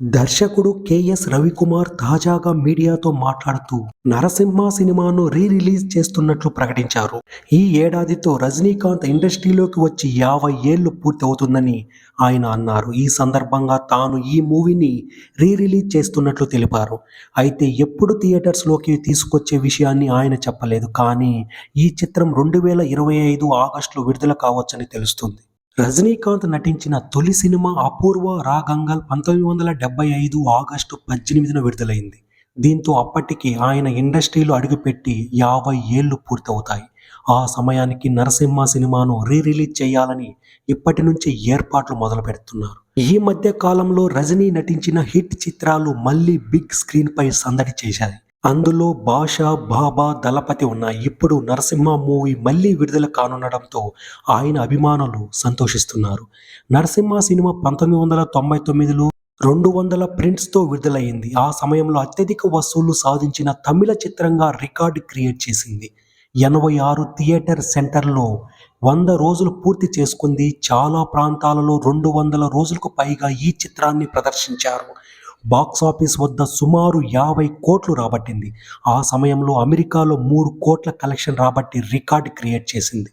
దర్శకుడు కెఎస్ రవికుమార్ తాజాగా మీడియాతో మాట్లాడుతూ నరసింహ సినిమాను రీ రిలీజ్ చేస్తున్నట్లు ప్రకటించారు. ఈ ఏడాదితో రజనీకాంత్ ఇండస్ట్రీలోకి వచ్చి యాభై ఏళ్ళు పూర్తవుతుందని ఆయన అన్నారు. ఈ సందర్భంగా తాను ఈ మూవీని రీ రిలీజ్ చేస్తున్నట్లు తెలిపారు. అయితే ఎప్పుడు థియేటర్స్లోకి తీసుకొచ్చే విషయాన్ని ఆయన చెప్పలేదు. కానీ ఈ చిత్రం రెండు వేల ఇరవై ఐదు ఆగస్టులో విడుదల కావచ్చని తెలుస్తుంది. రజనీకాంత్ నటించిన తొలి సినిమా అపూర్వ రాగంగల్ పంతొమ్మిది వందల డెబ్బై ఐదు ఆగస్టు పద్దెనిమిదిన విడుదలైంది. దీంతో అప్పటికి ఆయన ఇండస్ట్రీలో అడుగుపెట్టి యాభై ఏళ్ళు పూర్తవుతాయి. ఆ సమయానికి నరసింహ సినిమాను రీ రిలీజ్ చేయాలని ఇప్పటి నుంచి ఏర్పాట్లు మొదలు పెడుతున్నారు ఈ మధ్య కాలంలో రజనీ నటించిన హిట్ చిత్రాలు మళ్ళీ బిగ్ స్క్రీన్ పై సందడి చేశాయి. అందులో బాషా బాబా దళపతి ఉన్నాయి ఇప్పుడు నరసింహ మూవీ మళ్ళీ విడుదల కానుండడంతో ఆయన అభిమానులు సంతోషిస్తున్నారు. నరసింహ సినిమా పంతొమ్మిది వందల తొంభై తొమ్మిదిలో రెండు వందల ప్రింట్స్తో విడుదలైంది. ఆ సమయంలో అత్యధిక వసూళ్ళు సాధించిన తమిళ చిత్రంగా రికార్డు క్రియేట్ చేసింది. ఎనభై ఆరు థియేటర్ సెంటర్లో వంద రోజులు పూర్తి చేసుకుంది. చాలా ప్రాంతాలలో రెండు వందల రోజులకు పైగా ఈ చిత్రాన్ని ప్రదర్శించారు. బాక్స్ ఆఫీస్ వద్ద సుమారు యాభై కోట్లు రాబట్టింది. ఆ సమయంలో అమెరికాలో మూడు కోట్ల కలెక్షన్ రాబట్టి రికార్డు క్రియేట్ చేసింది.